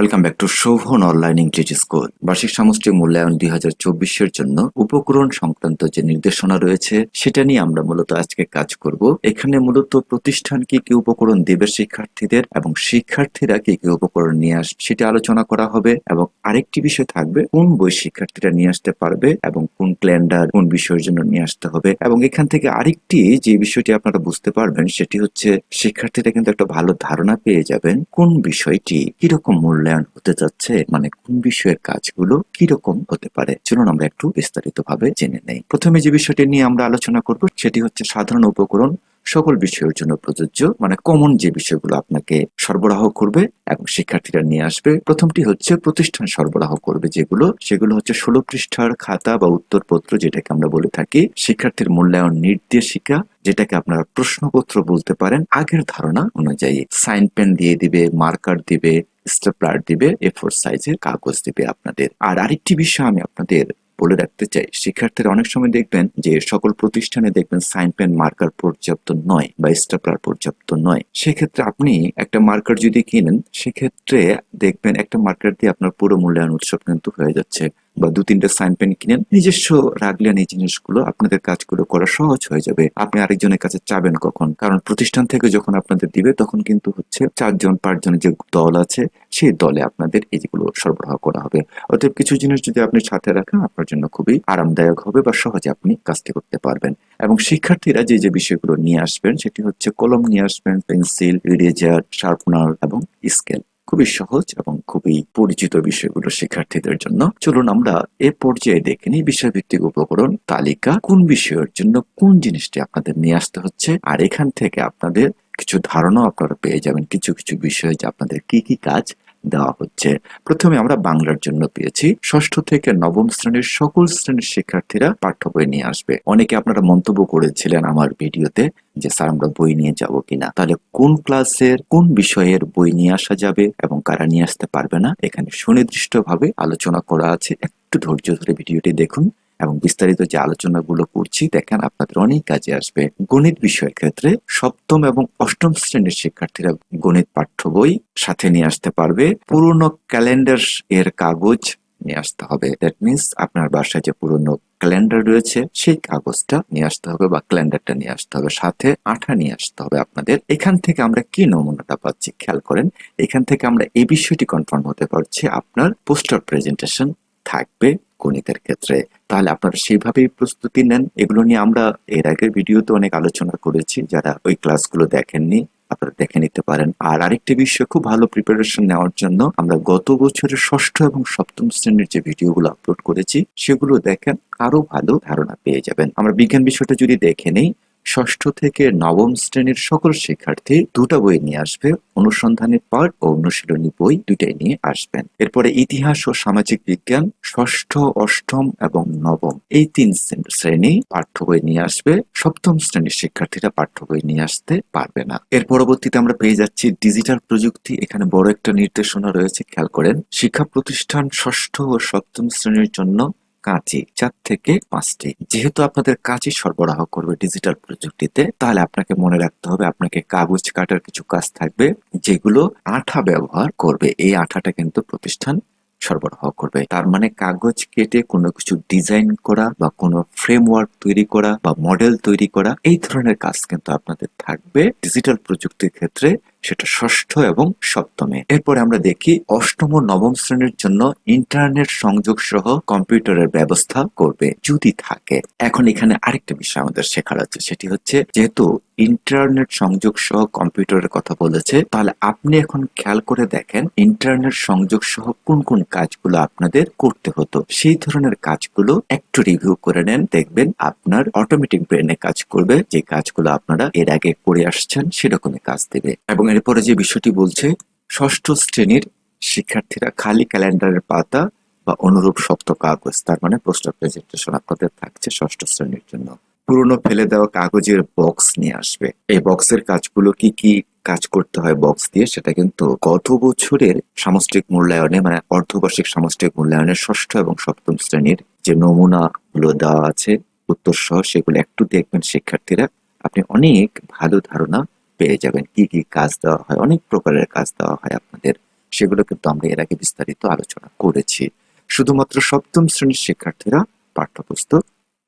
Welcome back to Shobhan online ইংরেজি school বার্ষিক সামষ্টিক মূল্যায়ন দুই হাজার চব্বিশের জন্য উপকরণ সংক্রান্ত যে নির্দেশনা রয়েছে, সেটা নিয়ে আমরা মূলত আজকে কাজ করব। এখানে মূলত প্রতিষ্ঠান কি কি উপকরণ দেবে শিক্ষার্থীদের এবং শিক্ষার্থীরা কি কি উপকরণ নিয়ে আস, সেটা আলোচনা করা হবে এবং আরেকটি বিষয় থাকবে, কোন বই শিক্ষার্থীরা নিয়ে আসতে পারবে এবং কোন ক্যালেন্ডার কোন বিষয়ের জন্য নিয়ে আসতে হবে এবং এখান থেকে আরেকটি যে বিষয়টি আপনারা বুঝতে পারবেন, সেটি হচ্ছে শিক্ষার্থীরা কিন্তু একটা ভালো ধারণা পেয়ে যাবেন কোন বিষয়টি, কীরকম মূল্যায়ন হতে যাচ্ছে মানে কোন বিষয়ের কাজগুলো কীরকম হতে পারে? চলুন আমরা একটু বিস্তারিত ভাবে জেনে নেই। প্রথমে যে বিষয়টি নিয়ে আমরা আলোচনা করব, সেটি হচ্ছে সাধারণ উপকরণ সকল বিষয়ের জন্য প্রযোজ্য মানে কমন যে বিষয়গুলো আপনাকে সরবরাহ করবে এবং শিক্ষার্থীরা নিয়ে আসবে। প্রথমটি হচ্ছে প্রতিষ্ঠান সরবরাহ করবে যেগুলো। সেগুলো হচ্ছে ষোলো পৃষ্ঠার খাতা বা উত্তরপত্র যেটাকে আমরা বলে থাকি। শিক্ষার্থীর মূল্যায়ন নির্দেশিকা যেটাকে আপনারা প্রশ্নপত্র বলতে পারেন। আগের ধারণা অনুযায়ী সাইন পেন দিয়ে দিবে, মার্কার দিবে, স্টেপলার দিবে এ ফোর সাইজের কাগজ দিবে আপনাদের। আর আরেকটি বিষয় আমি আপনাদের বলে রাখতে চাই, শিক্ষার্থীরা অনেক সময় দেখবেন যে সকল প্রতিষ্ঠানে দেখবেন সাইন পেন মার্কার পর্যাপ্ত নয় বা স্টেপলার পর্যাপ্ত নয়। সেক্ষেত্রে আপনি একটা মার্কার যদি কিনেন, সেক্ষেত্রে দেখবেন একটা মার্কার দিয়ে আপনার পুরো মূল্যায়ন উৎসব কিন্তু হয়ে যাচ্ছে। বা দু তিনটে সাইন পেন কিনেন, নিজস্ব রাখলেন এই জিনিসগুলো, আপনাদের কাজগুলো করা সহজ হয়ে যাবে। আপনি আরেকজনের কাছে চাবেন কখন? কারণ প্রতিষ্ঠান থেকে যখন আপনাদের দিবে, তখন কিন্তু হচ্ছে চারজন পাঁচজনের যে দল আছে, সেই দলে আপনাদের এইগুলো সরবরাহ করা হবে। অতএব কিছু জিনিস যদি আপনি সাথে রাখেন, আপনার জন্য খুবই আরামদায়ক হবে বা সহজে আপনি কাজটি করতে পারবেন। এবং শিক্ষার্থীরা যে যে বিষয়গুলো নিয়ে আসবেন, সেটি হচ্ছে কলম নিয়ে আসবেন, পেন্সিল, ইরেজার, শার্পনার এবং স্কেল। খুবই সহজ এবং খুবই পরিচিত বিষয়গুলো শিক্ষার্থীদের জন্য। চলুন আমরা এ পর্যায়ে দেখে নিই বিষয়ভিত্তিক উপকরণ তালিকা। কোন বিষয়ের জন্য কোন জিনিসটি আপনাদের নিয়ে আসতে হচ্ছে? আর এখান থেকে আপনাদের কিছু ধারণা আপনারা পেয়ে যাবেন। কিছু কিছু বিষয় যে আপনাদের কি কি কাজ দেওয়া হচ্ছে। প্রথমে আমরা বাংলার জন্য পেয়েছি। ষষ্ঠ থেকে নবম শ্রেণির সকল শ্রেণির শিক্ষার্থীরা পাঠ্য বই নিয়ে আসবে। অনেকে আপনারা মন্তব্য করেছিলেন আমার ভিডিওতে যে, স্যার, আমরা বই নিয়ে যাব কিনা? তাহলে কোন ক্লাসের, কোন বিষয়ের বই নিয়ে আসা যাবে এবং কারা নিয়ে আসতে পারবে না? এখানে সুনির্দিষ্টভাবে আলোচনা করা আছে। একটু ধৈর্য ধরে ভিডিওটি দেখুন। এবং বিস্তারিত যে আলোচনাগুলো করছি, দেখেন আপনাদের অনেক কাজে আসবে। গণিত বিষয়ের ক্ষেত্রে সপ্তম এবং অষ্টম শ্রেণির শিক্ষার্থীরা গণিত পাঠ্য বই সাথে নিয়ে আসতে পারবে। পুরনো ক্যালেন্ডার এর কাগজ নিয়ে আসতে হবে। দ্যাট মিনস আপনার বাসায় যে পুরনো ক্যালেন্ডার রয়েছে, সেই কাগজটা নিয়ে আসতে হবে বা ক্যালেন্ডারটা নিয়ে আসতে হবে। সাথে আঠা নিয়ে আসতে হবে আপনাদের। এখান থেকে আমরা কি নমুনাটা পাচ্ছি? খেয়াল করেন, এখান থেকে আমরা এই বিষয়টি কনফার্ম হতে পারছি। আপনার পোস্টার প্রেজেন্টেশন থাকবে। গণিতের ক্ষেত্রে, তাহলে আপনারা সেভাবেই প্রস্তুতি নেন। এগুলো নিয়ে আমরা এর আগের ভিডিওতে অনেক আলোচনা করেছি। যারা ওই ক্লাসগুলো দেখেননি, আপনারা দেখে নিতে পারেন। আর আরেকটি বিষয়, খুব ভালো প্রিপারেশন নেওয়ার জন্য আমরা গত বছরের ষষ্ঠ এবং সপ্তম শ্রেণির যে ভিডিওগুলো আপলোড করেছি, সেগুলো দেখেন আরও ভালো ধারণা পেয়ে যাবেন। আমরা বিজ্ঞান বিষয়টা যদি দেখে নেই ষষ্ঠ থেকে নবম শ্রেণির সকল শিক্ষার্থী দুটো বই নিয়ে আসবে অনুসন্ধানের পাঠ ও অনুশীলনী বই দুটাই নিয়ে আসবেন। এরপরে ইতিহাস ও সামাজিক বিজ্ঞান, ষষ্ঠ, অষ্টম এবং নবম এই তিন শ্রেণি পাঠ্য বই নিয়ে আসবে। সপ্তম শ্রেণির শিক্ষার্থীরা পাঠ্য বই নিয়ে আসতে পারবে না। এর পরবর্তীতে আমরা পেয়ে যাচ্ছি ডিজিটাল প্রযুক্তি। এখানে বড় একটা নির্দেশনা রয়েছে, খেয়াল করেন। শিক্ষা প্রতিষ্ঠান ষষ্ঠ ও সপ্তম শ্রেণির জন্য কাঁচি চার থেকে পাঁচটি। যেহেতু আপনাদের কাঁচি সরবরাহ করবে ডিজিটাল প্রযুক্তিতে, তাহলে আপনাকে মনে রাখতে হবে আপনাকে কাগজ কাটার কিছু কাজ থাকবে যেগুলো আঠা ব্যবহার করবে। এই আঠাটা কিন্তু প্রতিষ্ঠান সরবরাহ করবে। তার মানে কাগজ কেটে কোনো কিছু ডিজাইন করা বা কোনো ফ্রেমওয়ার্ক তৈরি করা বা মডেল তৈরি করা, এই ধরনের কাজ কিন্তু আপনাদের থাকবে। ডিজিটাল প্রযুক্তির ক্ষেত্রে সেটা ষষ্ঠ এবং সপ্তমে। এরপরে আমরা দেখি অষ্টম ও নবম শ্রেণির জন্য ইন্টারনেট সংযোগ সহ কম্পিউটারের ব্যবস্থা করবে যদি থাকে। এখন এখানে আরেকটা বিষয় আমাদের শেখার আছে, সেটি হচ্ছে যেহেতু ইন্টারনেট সংযোগ সহ কম্পিউটারের কথা বলেছে, তাহলে আপনি এখন খেয়াল করে দেখেন ইন্টারনেট সংযোগ সহ কোন কোন কাজগুলো আপনাদের করতে হতো। সেই ধরনের কাজগুলো একটু রিভিউ করে নেন, দেখবেন আপনার অটোমেটিক ব্রেনে কাজ করবে, যে কাজগুলো আপনারা এর আগে করে আসছেন সেরকমই কাজ দেবে। এবং এরপরে যে বিষয়টি বলছে, ষষ্ঠ শ্রেণির শিক্ষার্থীরা খালি ক্যালেন্ডারের পাতা বা অনুরূপ শক্ত কাগজ, তার মানে পোস্টার প্রেজেন্টেশন আপনাদের থাকছে ষষ্ঠ শ্রেণির জন্য। পুরনো ফেলে দেওয়া কাগজের বক্স নিয়ে আসবে। এই বক্সের কাজগুলো কি কি কাজ করতে হয় বক্স দিয়ে, সেটা কিন্তু গত বছরের সামষ্টিক মূল্যায়নে মানে অর্ধবার্ষিক সামষ্টিক মূল্যায়নের ষষ্ঠ এবং সপ্তম শ্রেণির যে নমুনা গুলো দেওয়া আছে উত্তর সহ সেগুলো একটু দেখবেন শিক্ষার্থীরা। আপনি অনেক ভালো ধারণা পেয়ে যাবেন। কি কি কাজ দেওয়া হয়, অনেক প্রকারের কাজ দেওয়া হয় আপনাদের। সেগুলো কিন্তু আমরা এর আগে বিস্তারিত আলোচনা করেছি। শুধুমাত্র সপ্তম শ্রেণির শিক্ষার্থীরা পাঠ্যপুস্তক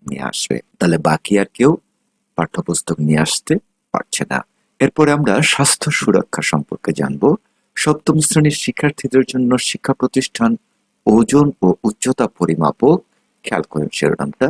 নিয়ে আসবে। তাহলে বাকি আর কেউ পাঠ্যপুস্তক নিয়ে আসতে পারছে না। এরপরে আমরা স্বাস্থ্য সুরক্ষা সম্পর্কে জানব। সপ্তম শ্রেণির শিক্ষার্থীদের জন্য শিক্ষা প্রতিষ্ঠান ওজন ও উচ্চতা পরিমাপক, খেয়াল করেন শিরোনামটা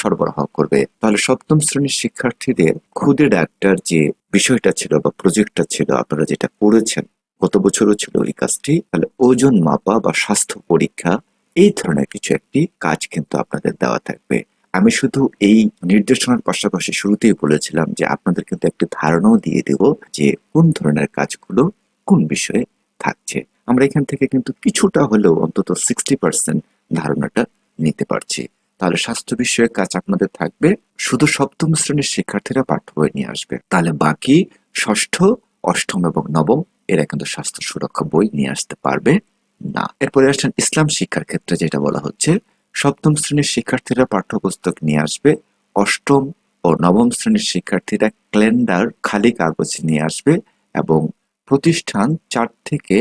সরবরাহ করবে। তাহলে সপ্তম শ্রেণির শিক্ষার্থীদের খুদে ডাক্তার যে বিষয়টা ছিল বা প্রজেক্টটা ছিল, আপনারা যেটা করেছেন, গত বছরও ছিল এই কাজটি, তাহলে ওজন মাপা বা স্বাস্থ্য পরীক্ষা, এই ধরনের কিছু একটি কাজ কিন্তু আপনাদের দেওয়া থাকবে। আমি শুধু এই নির্দেশনার পাশাপাশি শুরুতেই বলেছিলাম যে আপনাদের কিন্তু একটি ধারণাও দিয়ে দেব যে কোন ধরনের কাজগুলো কোন বিষয়ে থাকছে। আমরা এখান থেকে কিন্তু কিছুটা হলেও অন্তত সিক্সটি পার্সেন্ট ধারণাটা নিতে পারছি। তাহলে স্বাস্থ্য বিষয়ক কাজ আপনাদের থাকবে। শুধু সপ্তম শ্রেণির শিক্ষার্থীরা পাঠ্য বই নিয়ে আসবে। তাহলে বাকি ষষ্ঠ, অষ্টম এবং নবম, এরা কিন্তু স্বাস্থ্য সুরক্ষা বই নিয়ে আসতে পারবে না। এরপরে আসছেন ইসলাম শিক্ষার ক্ষেত্রে যেটা বলা হচ্ছে, সপ্তম শ্রেণির শিক্ষার্থীরা পাঠ্যপুস্তক নিয়ে আসবে, অষ্টম ও নবম শ্রেণির শিক্ষার্থীরা ক্যালেন্ডার খালি কাগজ নিয়ে আসবে এবং প্রতিষ্ঠান চার থেকে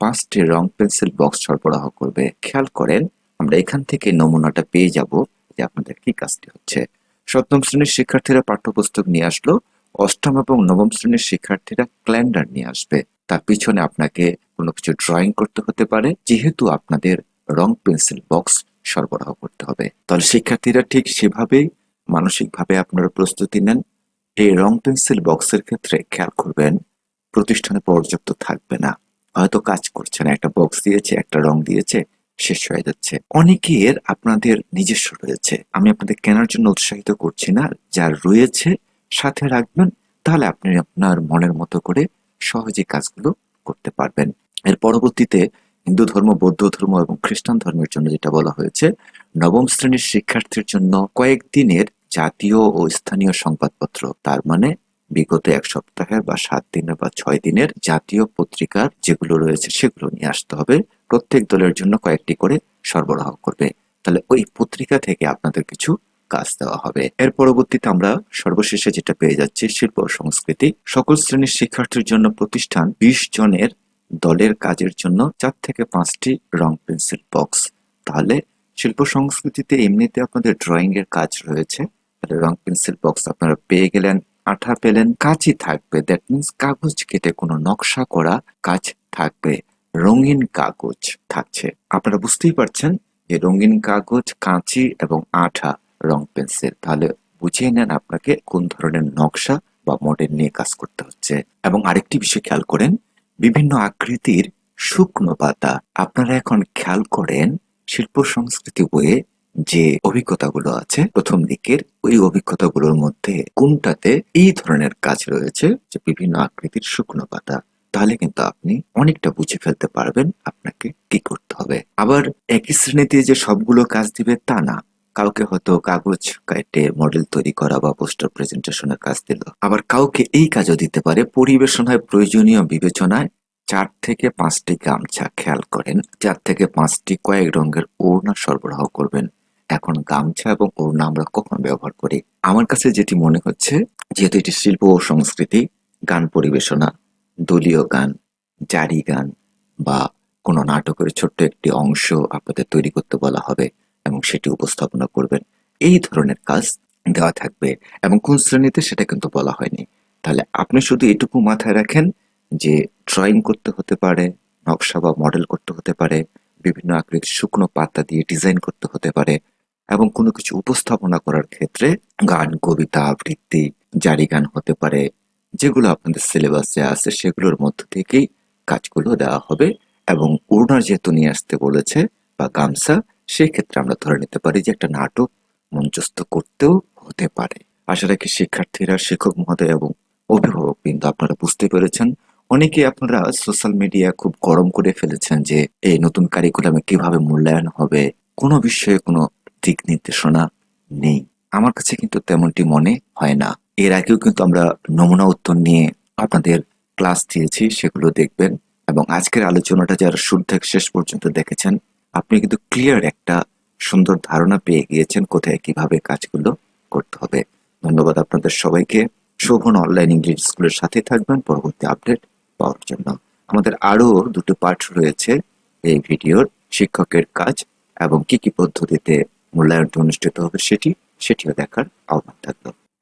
পাঁচটি রং পেন্সিল বক্স সরবরাহ করবে। খেয়াল করেন আমরা এখান থেকে নমুনাটা পেয়ে যাব যে আপনাদের কি কাজটি হচ্ছে। সপ্তম শ্রেণির শিক্ষার্থীরা পাঠ্যপুস্তক নিয়ে আসলো, অষ্টম এবং নবম শ্রেণির শিক্ষার্থীরা ক্যালেন্ডার নিয়ে আসবে। তার পিছনে আপনাকে কোনো কিছু ড্রয়িং করতে হতে পারে, যেহেতু আপনাদের রং পেন্সিল বক্স সরবরাহ করতে হবে। তাহলে শিক্ষার্থীরা ঠিক সেভাবেই মানসিকভাবে আপনারা প্রস্তুতি নেন। এই রং পেন্সিল বক্সের ক্ষেত্রে খেয়াল করবেন, প্রতিষ্ঠানে পর্যাপ্ত থাকবে না। হয়তো কাজ করছে না, একটা বক্স দিয়েছে, একটা রং দিয়েছে শেষ হয়ে যাচ্ছে। অনেকের আপনাদের নিজস্ব রয়েছে। আমি আপনাদের কেনার জন্য উৎসাহিত করছি না। যার রয়েছে, সাথে রাখবেন, তাহলে আপনি আপনার মনের মতো করে সহজে কাজগুলো করতে পারবেন। এর পরবর্তীতে হিন্দু ধর্ম, বৌদ্ধ ধর্ম এবং খ্রিস্টান ধর্মের জন্য যেটা বলা হয়েছে, নবম শ্রেণির শিক্ষার্থীর জন্য কয়েকদিনের জাতীয় ও স্থানীয় সংবাদপত্র। তার মানে বিগত এক সপ্তাহের বা সাত দিনের বা ছয় দিনের জাতীয় পত্রিকার যেগুলো রয়েছে, সেগুলো নিয়ে আসতে হবে। প্রত্যেক দলের জন্য কয়েকটি করে সরবরাহ করবে। তাহলে ওই পত্রিকা থেকে আপনাদের কিছু কাজ দেওয়া হবে। এর পরবর্তীতে আমরা সর্বশেষে যেটা পেয়ে যাচ্ছি, শিল্প সংস্কৃতি। সকল শ্রেণির শিক্ষার্থীর জন্য প্রতিষ্ঠান বিশ জনের দলের কাজের জন্য চার থেকে পাঁচটি রং পেন্সিল বক্স। তাহলে শিল্প সংস্কৃতিতে এমনিতে আপনাদের ড্রয়িং এর কাজ রয়েছে। তাহলে রং পেন্সিল বক্স আপনারা পেয়ে গেলেন, আঠা পেলেন, কাঁচি থাকবে। দ্যাট মিনস কাগজ কেটে কোনো নকশা করা কাজ থাকবে। রঙিন কাগজ থাকছে। আপনারা বুঝতেই পারছেন যে রঙিন কাগজ, কাঁচি এবং আঠা রং পেন্সিল। তাহলে বুঝিয়ে নেন আপনাকে কোন ধরনের নকশা বা মডেল নিয়ে কাজ করতে হচ্ছে। এবং আরেকটি বিষয় খেয়াল করেন, বিভিন্ন আকৃতির শুকনো পাতা। আপনারা এখন খেয়াল করেন শিল্প সংস্কৃতি বইয়ে যে অভিজ্ঞতাগুলো আছে, প্রথম দিকের ওই অভিজ্ঞতাগুলোর মধ্যে কোনটাতে এই ধরনের কাজ রয়েছে যে বিভিন্ন আকৃতির শুকনো পাতা। তাহলে কিন্তু আপনি অনেকটা বুঝে ফেলতে পারবেন আপনাকে কি করতে হবে। আবার একই শ্রেণীতে যে সবগুলো কাজ দিবে তা না। কাউকে হয়তো কাগজ কাটে মডেল তৈরি করা বা পোস্টার প্রেজেন্টেশনের কাজ দিল। আবার কাউকে এই কাজও দিতে পারে। পরিবেশনায় প্রয়োজনীয় বিবেচনায়। চার থেকে পাঁচটি গামছা খেয়াল করেন। চার থেকে পাঁচটি কয়েক রঙের ওড়না সরবরাহ করবেন। এখন গামছা এবং ওড়না আমরা কখন ব্যবহার করি? আমার কাছে যেটি মনে হচ্ছে, যেহেতু এটি শিল্প ও সংস্কৃতি, গান পরিবেশনা দলীয় গান, জারি গান বা কোনো নাটকের ছোট্ট একটি অংশ আপনাদের তৈরি করতে বলা হবে এবং সেটি উপস্থাপনা করবেন। এই ধরনের কাজ দেওয়া থাকবে এবং কোন শ্রেণীতে সেটা কিন্তু বলা হয়নি। তাহলে আপনি শুধু এটুকু মাথায় রাখেন যে ড্রয়িং করতে হতে পারে, নকশা বা মডেল করতে হতে পারে, বিভিন্ন আকৃতির শুকনো পাতা দিয়ে ডিজাইন করতে হতে পারে এবং কোনো কিছু উপস্থাপনা করার ক্ষেত্রে গান, কবিতা, আবৃত্তি, জারি গান হতে পারে যেগুলো আপনাদের সিলেবাসে আছে, সেগুলোর মধ্য থেকেই কাজগুলো দেওয়া হবে এবং ওড়নার যেহেতু নিয়ে আসতে বলেছে বা গামছা, সেই ক্ষেত্রে আমরা ধরে নিতে পারি যে একটা নাটক মঞ্চস্থ করতেও হতে পারে। আশা রাখি শিক্ষার্থীরা, শিক্ষক মহোদয় এবং অভিভাবক কিন্তু আপনারা বুঝতে পেরেছেন। অনেকে আপনারা সোশ্যাল মিডিয়া খুব গরম করে ফেলেছেন যে এই নতুন কারিকুলামে কীভাবে মূল্যায়ন হবে, কোনো বিষয়ে কোনো দিক নির্দেশনা নেই। আমার কাছে কিন্তু তেমনটি মনে হয় না। এর আগেও কিন্তু আমরা নমুনা উত্তর নিয়ে আপনাদের ক্লাস দিয়েছি, সেগুলো দেখবেন এবং আজকের আলোচনাটা যারা শুরু থেকে শেষ পর্যন্ত দেখেছেন, আপনি কিন্তু ক্লিয়ার একটা সুন্দর ধারণা পেয়ে গিয়েছেন কোথায় কীভাবে কাজগুলো করতে হবে। ধন্যবাদ আপনাদের সবাইকে। শোভন অনলাইন ইংলিশ স্কুলের সাথে থাকবেন, পরবর্তী আপডেট পাওয়ার জন্য। আমাদের আরও দুটো পার্ট রয়েছে এই ভিডিওর, শিক্ষকের কাজ এবং কি কি পদ্ধতিতে মূল্যায়নটি অনুষ্ঠিত হবে সেটি, সেটিও দেখার আহ্বান থাকল।